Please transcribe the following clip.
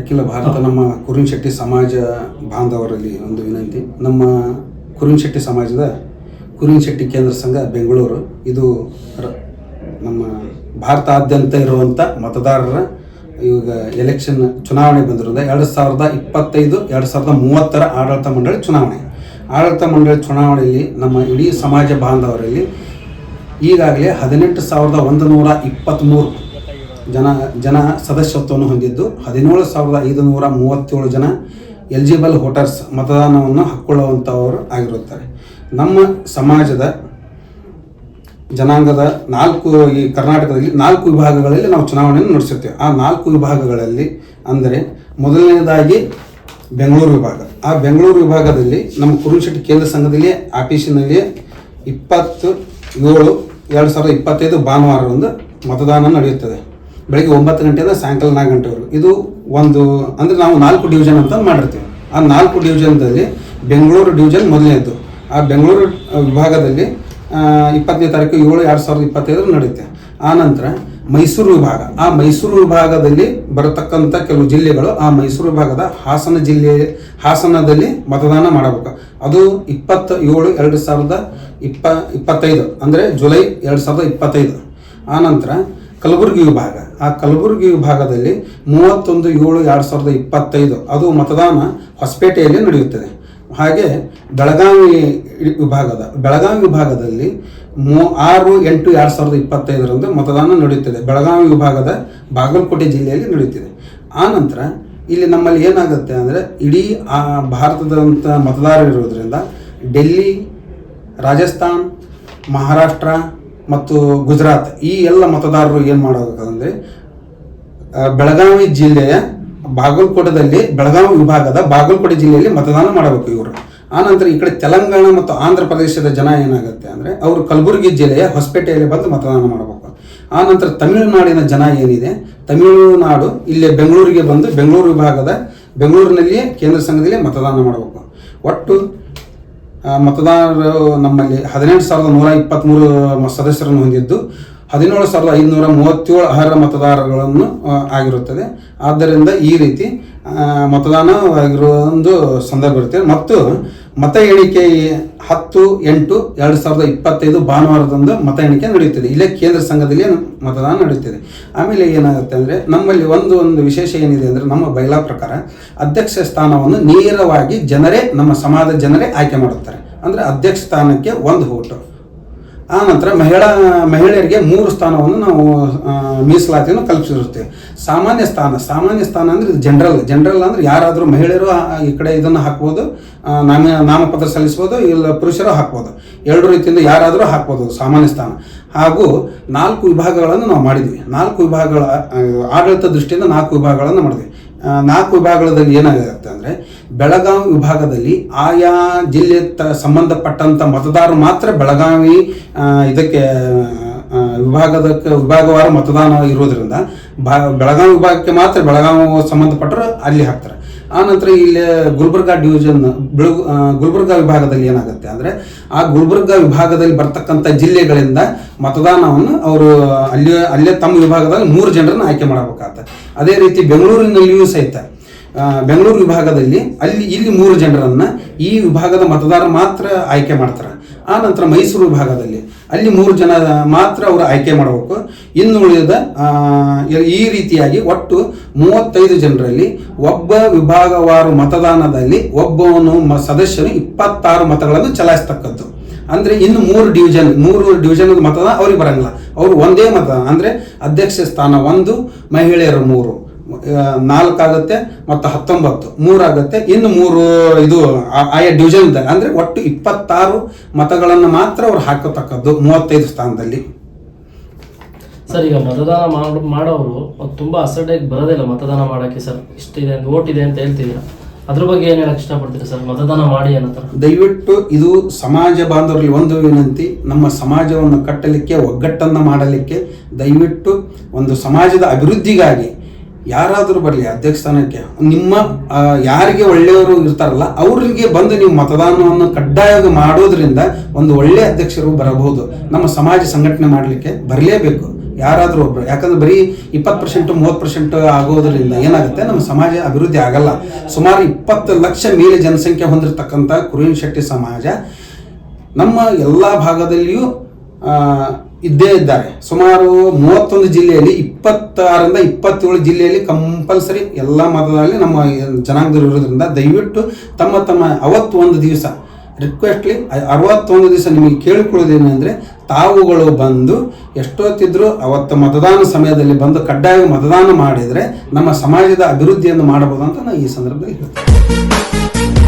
ಅಖಿಲ ಭಾರತ ನಮ್ಮ ಕುರುನ್ ಶೆಟ್ಟಿ ಸಮಾಜ ಬಾಂಧವರಲ್ಲಿ ಒಂದು ವಿನಂತಿ. ನಮ್ಮ ಕುರುನ್ ಶೆಟ್ಟಿ ಸಮಾಜದ ಕುರಿನ್ ಶೆಟ್ಟಿ ಕೇಂದ್ರ ಸಂಘ ಬೆಂಗಳೂರು. ಇದು ನಮ್ಮ ಭಾರತಾದ್ಯಂತ ಇರುವಂಥ ಮತದಾರರ ಇವಾಗ ಎಲೆಕ್ಷನ್ ಚುನಾವಣೆ ಬಂದಿರೋದು ಎರಡು ಸಾವಿರದ ಇಪ್ಪತ್ತೈದು ಎರಡು ಸಾವಿರದ ಮೂವತ್ತರ ಆಡಳಿತ ಮಂಡಳಿ ಚುನಾವಣೆ. ಆಡಳಿತ ಮಂಡಳಿ ಚುನಾವಣೆಯಲ್ಲಿ ನಮ್ಮ ಇಡೀ ಸಮಾಜ ಬಾಂಧವರಲ್ಲಿ ಈಗಾಗಲೇ ಹದಿನೆಂಟು ಸಾವಿರದ ಒಂದು ನೂರ ಇಪ್ಪತ್ತ್ಮೂರು ಜನ ಜನ ಸದಸ್ಯತ್ವವನ್ನು ಹೊಂದಿದ್ದು ಹದಿನೇಳು ಸಾವಿರದ ಐದು ನೂರ ಮೂವತ್ತೇಳು ಜನ ಎಲಿಜಿಬಲ್ ವೋಟರ್ಸ್ ಮತದಾನವನ್ನು ಹಾಕ್ಕೊಳ್ಳುವಂಥವರು ಆಗಿರುತ್ತಾರೆ. ನಮ್ಮ ಸಮಾಜದ ಜನಾಂಗದ ನಾಲ್ಕು ಈ ಕರ್ನಾಟಕದಲ್ಲಿ ನಾಲ್ಕು ವಿಭಾಗಗಳಲ್ಲಿ ನಾವು ಚುನಾವಣೆಯನ್ನು ನಡೆಸುತ್ತೇವೆ. ಆ ನಾಲ್ಕು ವಿಭಾಗಗಳಲ್ಲಿ ಅಂದರೆ ಮೊದಲನೇದಾಗಿ ಬೆಂಗಳೂರು ವಿಭಾಗ. ಆ ಬೆಂಗಳೂರು ವಿಭಾಗದಲ್ಲಿ ನಮ್ಮ ಕುರುಂಶೆಟ್ಟಿ ಕೇಂದ್ರ ಸಂಘದಲ್ಲಿ ಆಫೀಸಿನಲ್ಲಿ ಇಪ್ಪತ್ತು ಏಳು, ಎರಡು ಸಾವಿರದ ಇಪ್ಪತ್ತೈದು ಭಾನುವಾರದಂದು ಮತದಾನ ನಡೆಯುತ್ತದೆ. ಬೆಳಗ್ಗೆ ಒಂಬತ್ತು ಗಂಟೆಯಿಂದ ಸಾಯಂಕಾಲ ನಾಲ್ಕು ಗಂಟೆವರೆಗೂ. ಇದು ಒಂದು, ಅಂದರೆ ನಾವು ನಾಲ್ಕು ಡಿವಿಷನ್ ಅಂತ ಮಾಡಿರ್ತೀವಿ. ಆ ನಾಲ್ಕು ಡಿವಿಷನ್ದಲ್ಲಿ ಬೆಂಗಳೂರು ಡಿವಿಷನ್ ಮೊದಲನೇದ್ದು ಆ ಬೆಂಗಳೂರು ವಿಭಾಗದಲ್ಲಿ ಇಪ್ಪತ್ತನೇ ತಾರೀಕು ಏಳು ಎರಡು ಸಾವಿರದ ಇಪ್ಪತ್ತೈದರ ನಡೆಯುತ್ತೆ. ಆನಂತರ ನಂತರ ಮೈಸೂರು ವಿಭಾಗ. ಆ ಮೈಸೂರು ವಿಭಾಗದಲ್ಲಿ ಬರತಕ್ಕಂಥ ಕೆಲವು ಜಿಲ್ಲೆಗಳು ಆ ಮೈಸೂರು ವಿಭಾಗದ ಹಾಸನ ಜಿಲ್ಲೆ, ಹಾಸನದಲ್ಲಿ ಮತದಾನ ಮಾಡಬೇಕು. ಅದು ಇಪ್ಪತ್ತ ಏಳು ಎರಡು ಸಾವಿರದ ಇಪ್ಪ, ಇಪ್ಪತ್ತೈದು. ಅಂದರೆ ಜುಲೈ ಎರಡು ಸಾವಿರದ ಇಪ್ಪತ್ತೈದು. ಆ ನಂತರ ಕಲಬುರಗಿ ವಿಭಾಗ. ಆ ಕಲಬುರಗಿ ವಿಭಾಗದಲ್ಲಿ ಮೂವತ್ತೊಂದು ಏಳು ಎರಡು ಸಾವಿರದ ಇಪ್ಪತ್ತೈದು ಅದು ಮತದಾನ ಹೊಸಪೇಟೆಯಲ್ಲಿ ನಡೆಯುತ್ತದೆ. ಹಾಗೆ ಬೆಳಗಾವಿ ವಿಭಾಗದ, ಬೆಳಗಾವಿ ವಿಭಾಗದಲ್ಲಿ ಮೂ, ಆರು, ಎಂಟು, ಎರಡು ಸಾವಿರದ ಇಪ್ಪತ್ತೈದರಂದು ಮತದಾನ ನಡೆಯುತ್ತದೆ. ಬೆಳಗಾವಿ ವಿಭಾಗದ ಬಾಗಲಕೋಟೆ ಜಿಲ್ಲೆಯಲ್ಲಿ ನಡೆಯುತ್ತಿದೆ. ಆನಂತರ ನಂತರ ಇಲ್ಲಿ ನಮ್ಮಲ್ಲಿ ಏನಾಗುತ್ತೆ ಅಂದರೆ ಇಡೀ ಆ ಭಾರತದಂಥ ಮತದಾರರು ಇರೋದ್ರಿಂದ ಡೆಲ್ಲಿ ರಾಜಸ್ಥಾನ್, ಮಹಾರಾಷ್ಟ್ರ ಮತ್ತು ಗುಜರಾತ್, ಈ ಎಲ್ಲ ಮತದಾರರು ಏನು ಮಾಡಬೇಕಂದ್ರೆ ಬೆಳಗಾವಿ ಜಿಲ್ಲೆಯ ಬಾಗಲಕೋಟದಲ್ಲಿ, ಬೆಳಗಾವಿ ವಿಭಾಗದ ಬಾಗಲಕೋಟೆ ಜಿಲ್ಲೆಯಲ್ಲಿ ಮತದಾನ ಮಾಡಬೇಕು ಇವರು. ಆನಂತರ ಈ ಕಡೆ ತೆಲಂಗಾಣ ಮತ್ತು ಆಂಧ್ರ ಪ್ರದೇಶದ ಜನ ಏನಾಗುತ್ತೆ ಅಂದರೆ, ಅವರು ಕಲಬುರಗಿ ಜಿಲ್ಲೆಯ ಹೊಸಪೇಟೆಯಲ್ಲಿ ಬಂದು ಮತದಾನ ಮಾಡಬೇಕು. ಆನಂತರ ತಮಿಳುನಾಡಿನ ಜನ ಏನಿದೆ, ತಮಿಳುನಾಡು ಇಲ್ಲಿ ಬೆಂಗಳೂರಿಗೆ ಬಂದು ಬೆಂಗಳೂರು ವಿಭಾಗದ, ಬೆಂಗಳೂರಿನಲ್ಲಿಯೇ ಕೇಂದ್ರ ಸಂಘದಲ್ಲಿ ಮತದಾನ ಮಾಡಬೇಕು. ಒಟ್ಟು ಮತದಾರರು ನಮ್ಮಲ್ಲಿ ಹದಿನೆಂಟು ಸಾವಿರದ ನೂರ ಇಪ್ಪತ್ತ್ಮೂರು ಸದಸ್ಯರನ್ನು ಹೊಂದಿದ್ದು, ಹದಿನೇಳು ಸಾವಿರದ ಐದುನೂರ ಮೂವತ್ತೇಳು ಅರ್ಹ ಮತದಾರಗಳನ್ನು ಆಗಿರುತ್ತದೆ. ಆದ್ದರಿಂದ ಈ ರೀತಿ ಮತದಾನ ಆಗಿರುವ ಒಂದು ಸಂದರ್ಭ ಇರುತ್ತೆ. ಮತ್ತು ಮತ ಎಣಿಕೆ ಹತ್ತು, ಎಂಟು, ಎರಡು ಸಾವಿರದ ಇಪ್ಪತ್ತೈದು ಭಾನುವಾರದಂದು ಮತ ಎಣಿಕೆ ನಡೆಯುತ್ತಿದೆ. ಇಲ್ಲೇ ಕೇಂದ್ರ ಸಂಘದಲ್ಲಿ ಮತದಾನ ನಡೆಯುತ್ತಿದೆ. ಆಮೇಲೆ ಏನಾಗುತ್ತೆ ಅಂದರೆ ನಮ್ಮಲ್ಲಿ ಒಂದು ಒಂದು ವಿಶೇಷ ಏನಿದೆ ಅಂದರೆ ನಮ್ಮ ಬೈಲಾ ಪ್ರಕಾರ ಅಧ್ಯಕ್ಷ ಸ್ಥಾನವನ್ನು ನೇರವಾಗಿ ಜನರೇ ನಮ್ಮ ಸಮಾಜದ ಜನರೇ ಆಯ್ಕೆ ಮಾಡುತ್ತಾರೆ. ಅಂದರೆ ಅಧ್ಯಕ್ಷ ಸ್ಥಾನಕ್ಕೆ ಒಂದು ಓಟು ಆ ನಂತರ ಮಹಿಳಾ, ಮಹಿಳೆಯರಿಗೆ ಮೂರು ಸ್ಥಾನವನ್ನು ನಾವು ಮೀಸಲಾತಿಯನ್ನು ಕಲ್ಪಿಸಿರುತ್ತೇವೆ. ಸಾಮಾನ್ಯ ಸ್ಥಾನ ಸಾಮಾನ್ಯ ಸ್ಥಾನ ಅಂದರೆ ಇದು ಜನರಲ್ ಜನರಲ್ ಅಂದರೆ ಯಾರಾದರೂ ಮಹಿಳೆಯರು ಈ ಕಡೆ ಇದನ್ನು ಹಾಕ್ಬೋದು ನಾಮ, ನಾಮಪತ್ರ ಸಲ್ಲಿಸ್ಬೋದು, ಇಲ್ಲ ಪುರುಷರು ಹಾಕ್ಬೋದು. ಎರಡು ರೀತಿಯಿಂದ ಯಾರಾದರೂ ಹಾಕ್ಬೋದು ಸಾಮಾನ್ಯ ಸ್ಥಾನ. ಹಾಗೂ ನಾಲ್ಕು ವಿಭಾಗಗಳನ್ನು ನಾವು ಮಾಡಿದ್ವಿ. ನಾಲ್ಕು ವಿಭಾಗಗಳ ಆಡಳಿತ ದೃಷ್ಟಿಯಿಂದ ನಾಲ್ಕು ವಿಭಾಗಗಳನ್ನು ಮಾಡಿದ್ವಿ. ನಾಲ್ಕು ವಿಭಾಗಗಳಲ್ಲಿ ಏನಾಗುತ್ತೆ ಅಂದರೆ ಬೆಳಗಾವಿ ವಿಭಾಗದಲ್ಲಿ ಆಯಾ ಜಿಲ್ಲೆ ತ ಸಂಬಂಧಪಟ್ಟಂಥ ಮತದಾರರು ಮಾತ್ರ ಬೆಳಗಾವಿ ಇದಕ್ಕೆ ವಿಭಾಗದ ವಿಭಾಗವಾರ ಮತದಾನ ಇರೋದ್ರಿಂದ ಬೆಳಗಾವಿ ವಿಭಾಗಕ್ಕೆ ಮಾತ್ರ ಬೆಳಗಾವಿ ಸಂಬಂಧಪಟ್ಟರು ಅಲ್ಲಿ ಹಾಕ್ತಾರೆ. ಆನಂತರ ಇಲ್ಲಿ ಗುಲ್ಬರ್ಗ ಡಿವಿಷನ್ ಬೆಳಗು ಆ, ಗುಲ್ಬರ್ಗಾ ವಿಭಾಗದಲ್ಲಿ ಏನಾಗುತ್ತೆ ಅಂದರೆ ಆ ಗುಲ್ಬರ್ಗ ವಿಭಾಗದಲ್ಲಿ ಬರ್ತಕ್ಕಂಥ ಜಿಲ್ಲೆಗಳಿಂದ ಮತದಾನವನ್ನು ಅವರು ಅಲ್ಲಿ ಅಲ್ಲೇ ತಮ್ಮ ವಿಭಾಗದಲ್ಲಿ ಮೂರು ಜನರನ್ನು ಆಯ್ಕೆ ಮಾಡಬೇಕಾಗತ್ತೆ. ಅದೇ ರೀತಿ ಬೆಂಗಳೂರಿನಲ್ಲಿಯೂ ಸಹಿತ ಆ, ಬೆಂಗಳೂರು ವಿಭಾಗದಲ್ಲಿ ಅಲ್ಲಿ ಇಲ್ಲಿ ಮೂರು ಜನರನ್ನು ಈ ವಿಭಾಗದ ಮತದಾರ ಮಾತ್ರ ಆಯ್ಕೆ ಮಾಡ್ತಾರೆ. ಆ ನಂತರ ಮೈಸೂರು ವಿಭಾಗದಲ್ಲಿ ಅಲ್ಲಿ ಮೂರು ಜನ ಮಾತ್ರ ಅವರು ಆಯ್ಕೆ ಮಾಡಬೇಕು. ಇನ್ನು ಉಳಿದ ಈ ರೀತಿಯಾಗಿ ಒಟ್ಟು ಮೂವತ್ತೈದು ಜನರಲ್ಲಿ ಒಬ್ಬ ವಿಭಾಗವಾರು ಮತದಾನದಲ್ಲಿ ಒಬ್ಬವನು ಮ- ಸದಸ್ಯನು ಇಪ್ಪತ್ತಾರು ಮತಗಳನ್ನು ಚಲಾಯಿಸ್ತಕ್ಕದ್ದು. ಅಂದರೆ ಇನ್ನು ಮೂರು ಡಿವಿಷನ್ ಮೂರು ಡಿವಿಷನ್ ಮತದಾನ ಅವ್ರಿಗೆ ಬರಂಗಿಲ್ಲ. ಅವರು ಒಂದೇ ಮತದಾನ. ಅಂದರೆ ಅಧ್ಯಕ್ಷ ಸ್ಥಾನ ಒಂದು, ಮಹಿಳೆಯರು ಮೂರು. ನಾಲ್ಕಾಗುತ್ತೆ ಮತ್ತು ಹತ್ತೊಂಬತ್ತು. ಮೂರಾಗುತ್ತೆ. ಇನ್ನು ಮೂರು ಇದು ಆಯಾ ಡಿವಿಷನ್ ಇದ್ದಾರೆ ಅಂದರೆ ಒಟ್ಟು ಇಪ್ಪತ್ತಾರು ಮತಗಳನ್ನು ಮಾತ್ರ ಅವ್ರು ಹಾಕತಕ್ಕದ್ದು ಮೂವತ್ತೈದು ಸ್ಥಾನದಲ್ಲಿ. ಸರ್ ಈಗ ಮತದಾನ ಮಾಡ್- ಮಾಡೋರು ತುಂಬಾ ಅಸಡ್ಡೆಗೆ ಬರೋದಿಲ್ಲ ಮತದಾನ ಮಾಡೋಕ್ಕೆ ಸರ್. ಇಷ್ಟಿದೆ ಓಟ್ ಇದೆ ಅಂತ ಹೇಳ್ತಿದ್ದೀರಾ ಅದ್ರ ಬಗ್ಗೆ ಏನು ಹೇಳಕ್ ಇಷ್ಟಪಡ್ತೀರಿ ಸರ್ ಮತದಾನ ಮಾಡಿ ಅನ್ನೋ ದಯವಿಟ್ಟು ಇದು ಸಮಾಜ ಬಾಂಧವರಲ್ಲಿ ಒಂದು ವಿನಂತಿ ನಮ್ಮ ಸಮಾಜವನ್ನು ಕಟ್ಟಲಿಕ್ಕೆ ಒಗ್ಗಟ್ಟನ್ನು ಮಾಡಲಿಕ್ಕೆ ದಯವಿಟ್ಟು ಒಂದು ಸಮಾಜದ ಅಭಿವೃದ್ಧಿಗಾಗಿ ಯಾರಾದರೂ ಬರಲಿ, ಅಧ್ಯಕ್ಷ ಸ್ಥಾನಕ್ಕೆ, ನಿಮ್ಮ ಯಾರಿಗೆ ಒಳ್ಳೆಯವರು ಇರ್ತಾರಲ್ಲ, ಅವರಿಗೆ ಬಂದು ನೀವು ಮತದಾನವನ್ನು ಕಡ್ಡಾಯವಾಗಿ ಮಾಡೋದ್ರಿಂದ ಒಂದು ಒಳ್ಳೆಯ ಅಧ್ಯಕ್ಷರು ಬರಬಹುದು. ನಮ್ಮ ಸಮಾಜ ಸಂಘಟನೆ ಮಾಡಲಿಕ್ಕೆ ಬರಲೇಬೇಕು. ಯಾರಾದರೂ ಒಬ್ರು, ಯಾಕಂದ್ರೆ ಬರೀ ಇಪ್ಪತ್ತು ಪರ್ಸೆಂಟ್, ಮೂವತ್ತು ಪರ್ಸೆಂಟ್ ಆಗೋದ್ರಿಂದ ಏನಾಗುತ್ತೆ, ನಮ್ಮ ಸಮಾಜ ಅಭಿವೃದ್ಧಿ ಆಗಲ್ಲ. ಸುಮಾರು ಇಪ್ಪತ್ತು ಲಕ್ಷ ಮೇಲೆ ಜನಸಂಖ್ಯೆ ಹೊಂದಿರತಕ್ಕಂಥ ಕುರುವಿನ ಶೆಟ್ಟಿ ಸಮಾಜ, ನಮ್ಮ ಎಲ್ಲ ಭಾಗದಲ್ಲಿಯೂ ಇದ್ದೇ ಇದ್ದಾರೆ. ಸುಮಾರು ಮೂವತ್ತೊಂದು ಜಿಲ್ಲೆಯಲ್ಲಿ ಇಪ್ಪತ್ತಾರರಿಂದ ಇಪ್ಪತ್ತೇಳು ಜಿಲ್ಲೆಯಲ್ಲಿ ಕಂಪಲ್ಸರಿ ಎಲ್ಲ ಮತದಲ್ಲಿ ನಮ್ಮ ಜನಾಂಗದವರು ಇರೋದ್ರಿಂದ ದಯವಿಟ್ಟು ತಮ್ಮ ತಮ್ಮ ಅವತ್ತು ಒಂದು ದಿವಸ ರಿಕ್ವೆಸ್ಟ್ಲಿ ಅರವತ್ತೊಂದು ದಿವಸ ನಿಮಗೆ ಕೇಳಿಕೊಳ್ಳೋದೇನೆಂದರೆ ತಾವುಗಳು ಬಂದು ಎಷ್ಟೊತ್ತಿದ್ರು ಅವತ್ತು ಮತದಾನ ಸಮಯದಲ್ಲಿ ಬಂದು ಕಡ್ಡಾಯ ಮತದಾನ ಮಾಡಿದರೆ ನಮ್ಮ ಸಮಾಜದ ಅಭಿವೃದ್ಧಿಯನ್ನು ಮಾಡಬಹುದು ಅಂತ ನಾನು ಈ ಸಂದರ್ಭದಲ್ಲಿ ಹೇಳ್ತೀನಿ.